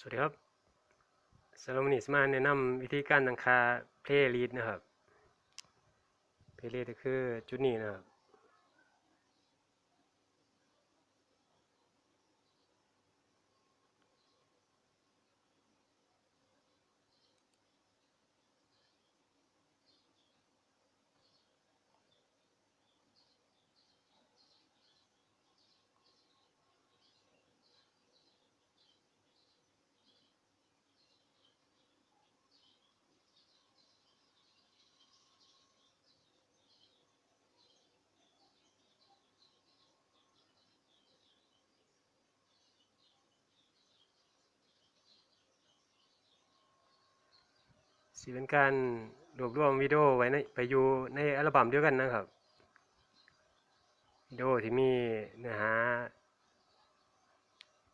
สวัสดีครับสำหรับวันนี้สมาแนะนำวิธีการตั้งค่าเพลย์ลิสต์นะครับ เพลย์ลิสต์ก็คือจุดนี้นะครับ สิเป็นการรวบรวมวิดีโอไว้ในไปอยู่ในอัลบั้มเดียวกันนะครับ วิดีโอที่มีเนื้อหา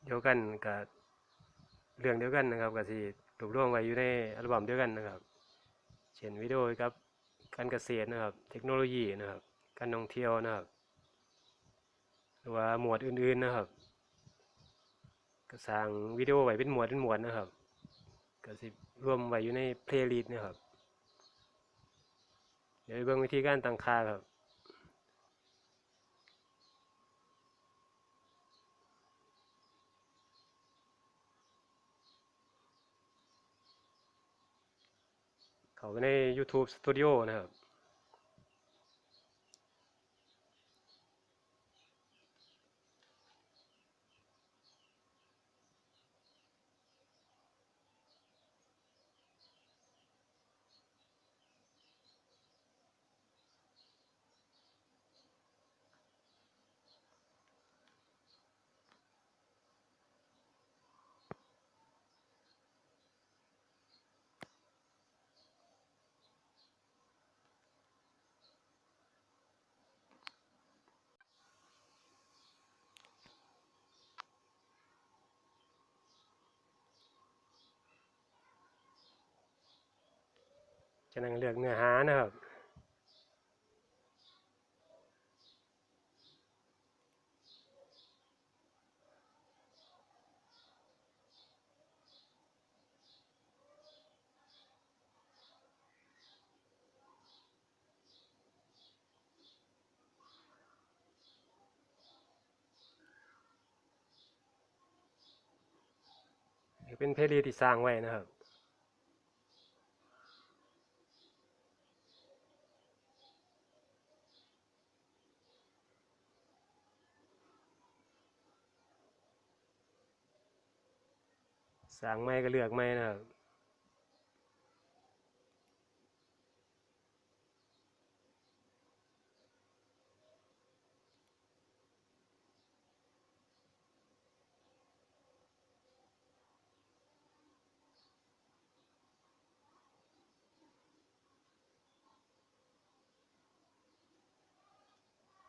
เดียวกันกับเรื่องเดียวกันนะครับก็สิรวบรวมไว้อยู่ในอัลบั้มเดียวกันนะครับ เช่นวิดีโอเกี่ยวกับการเกษตรนะครับ เทคโนโลยีนะครับ การท่องเที่ยวนะครับ หรือว่าหมวดอื่นๆนะครับ ก็สร้างวิดีโอไว้เป็นหมวดเป็นหมวดนะครับ ก็สิรวมไว้อยู่ในเพลย์ลิสต์นะครับ เดี๋ยวเบิ่งวิธีการตั้งค่าครับเขาใน YouTube Studio นะครับ จะนั่งเลือกเนื้อหานะครับเป็นเพลย์ลิสต์ที่สร้างไว้นะครับ สร้างไม่ก็เลือกไม่นะครับ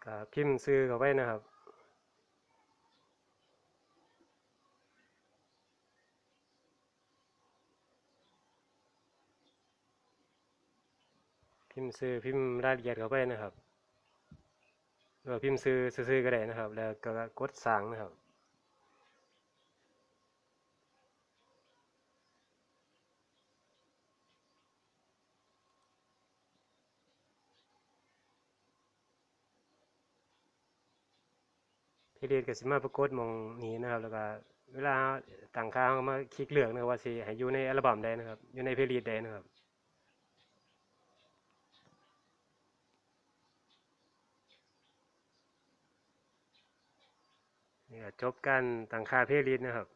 ก็พิมพ์ซื้อเข้าไปนะครับ พิมพ์ซื้อพิมพ์รายละเอียดเข้าไปนะครับหรือพิมพ์ซื้อซื้อก็ได้นะครับ แล้วก็กดสั่งนะครับเรียนก็สิมาปรากฏมองนี้นะครับ แล้วก็เวลาต่างค่าเรามาคลิกเลือกนะครับว่าสิให้อยู่ในอัลบั้มใดนะครับ อยู่ในเพลย์ลิสต์ใดนะครับ นี่ก็จบกันตังค่าเพลย์ลิสต์นะครับ